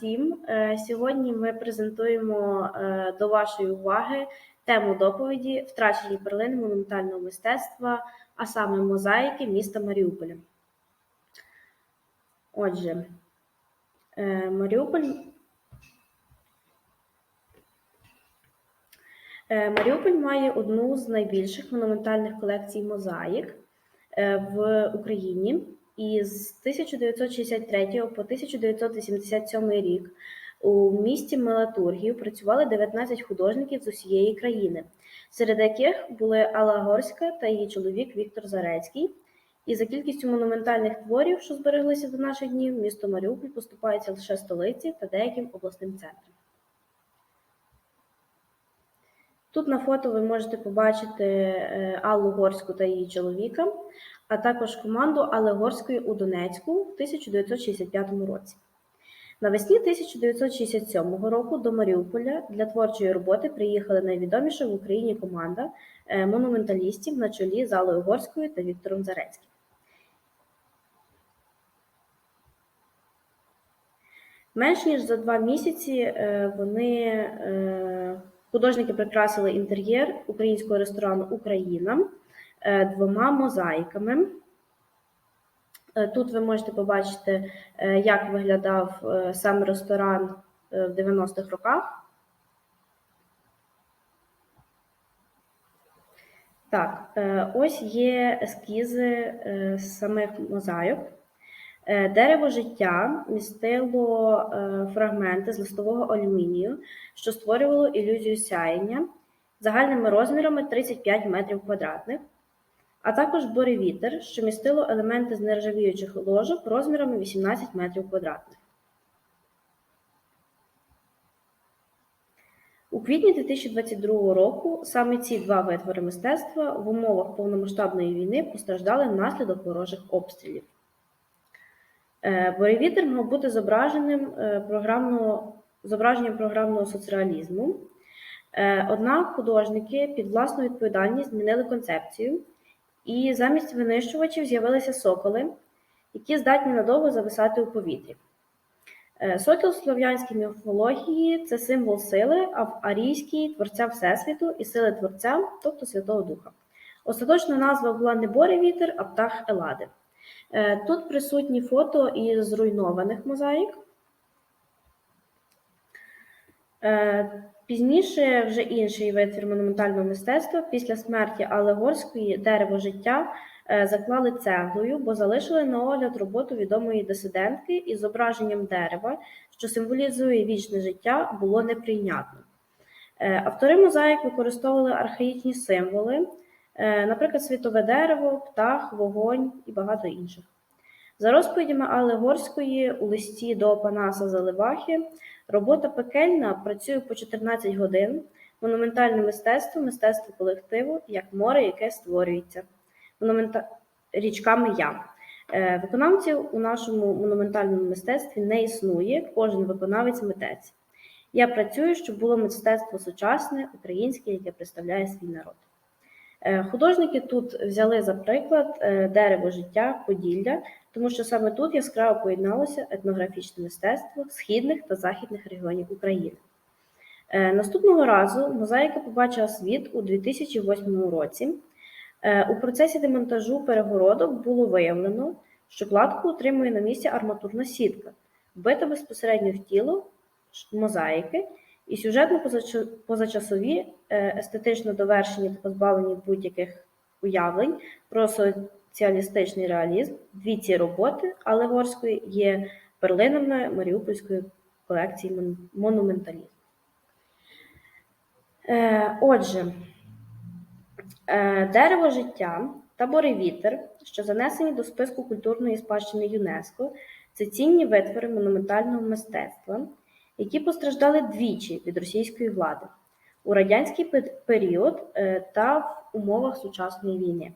всім. Е, Сьогодні ми презентуємо е, до вашої уваги тему доповіді Втрачені перлини монументального мистецтва, а саме мозаїки міста Маріуполя. Отже, е, Маріуполь. Маріуполь має одну з найбільших монументальних колекцій мозаїк в Україні. І з 1963 по 1987 рік у місті Мелатургію працювали 19 художників з усієї країни, серед яких були Алла Горська та її чоловік Віктор Зарецький. І за кількістю монументальних творів, що збереглися до наших днів, місто Маріуполь поступається лише столиці та деяким обласним центрам. Тут на фото ви можете побачити е, Аллу Горську та її чоловіка, а також команду Алли Горської у Донецьку в 1965 році. Навесні 1967 року до Маріуполя для творчої роботи приїхала найвідоміша в Україні команда е, монументалістів на чолі з Аллою Горською та Віктором Зарецьким. Менш ніж за два місяці е, вони художники прикрасили інтер'єр українського ресторану Україна е, двома мозаїками. Е, Тут ви можете побачити, е, як виглядав сам ресторан в 90-х роках. Так, ось є ескізи самих мозаїк. Е, Дерево життя містило е, фрагменти з листового алюмінію, що створювало ілюзію сяєння загальними розмірами 35 метрів квадратних, а також буревітер, що містило елементи з нержавіючих ложок розмірами 18 метрів квадратних. У квітні 2022 року саме ці два витвори мистецтва в умовах повномасштабної війни постраждали внаслідок ворожих обстрілів. Е, Буревітер мав бути зображеним е, програмного, зображенням програмного соцреалізму. Е, Однак художники під власну відповідальність змінили концепцію, і замість винищувачів з'явилися соколи, які здатні надовго зависати у повітрі. Сокіл слов'янській міфології це символ сили, а в арійській творця Всесвіту і сили Творця, тобто Святого Духа. Остаточна назва була не Боревітер, а птах Елади. Е, Тут присутні фото із зруйнованих мозаїк. Е, Пізніше вже інший витвір монументального мистецтва після смерті Алли Горської дерево життя е, заклали цеглою, бо залишили на огляд роботу відомої дисидентки із зображенням дерева, що символізує вічне життя, було неприйнятно. Автори мозаїк використовували архаїчні символи, наприклад, світове дерево, птах, вогонь і багато інших. За розповідями Алли Горської у листі до Панаса Заливахи, робота пекельна працює по 14 годин, монументальне мистецтво, мистецтво колективу, як море, яке створюється Монумента... річками я. Е, Виконавців у нашому монументальному мистецтві не існує, кожен виконавець митець. Я працюю, щоб було мистецтво сучасне, українське, яке представляє свій народ. Е, Художники тут взяли за приклад е, дерево життя Поділля, тому що саме тут яскраво поєдналося етнографічне мистецтво східних та західних регіонів України. Е, Наступного разу мозаїка побачила світ у 2008 році. У процесі демонтажу перегородок було виявлено, що кладку утримує на місці арматурна сітка, вбита безпосередньо в тіло мозаїки, і сюжетно позачасові, е, естетично довершені та позбавлені будь-яких уявлень про соціалістичний реалізм. Дві ці роботи Алегорської є перлинами Маріупольської колекції мон- монументалізму. Е, Отже, е, дерево життя та боревітер, що занесені до списку культурної спадщини ЮНЕСКО, це цінні витвори монументального мистецтва, які постраждали двічі від російської влади у радянський період е, та в умовах сучасної війни.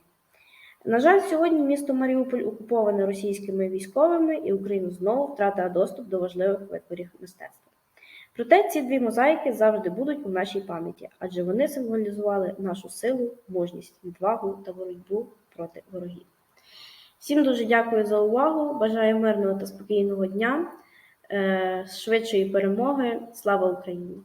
На жаль, сьогодні місто Маріуполь окуповане російськими військовими, і Україна знову втратила доступ до важливих витворів мистецтва. Проте ці дві мозаїки завжди будуть у нашій пам'яті, адже вони символізували нашу силу, мужність, відвагу та боротьбу проти ворогів. Всім дуже дякую за увагу. Бажаю мирного та спокійного дня. Е, швидшої перемоги. Слава Україні!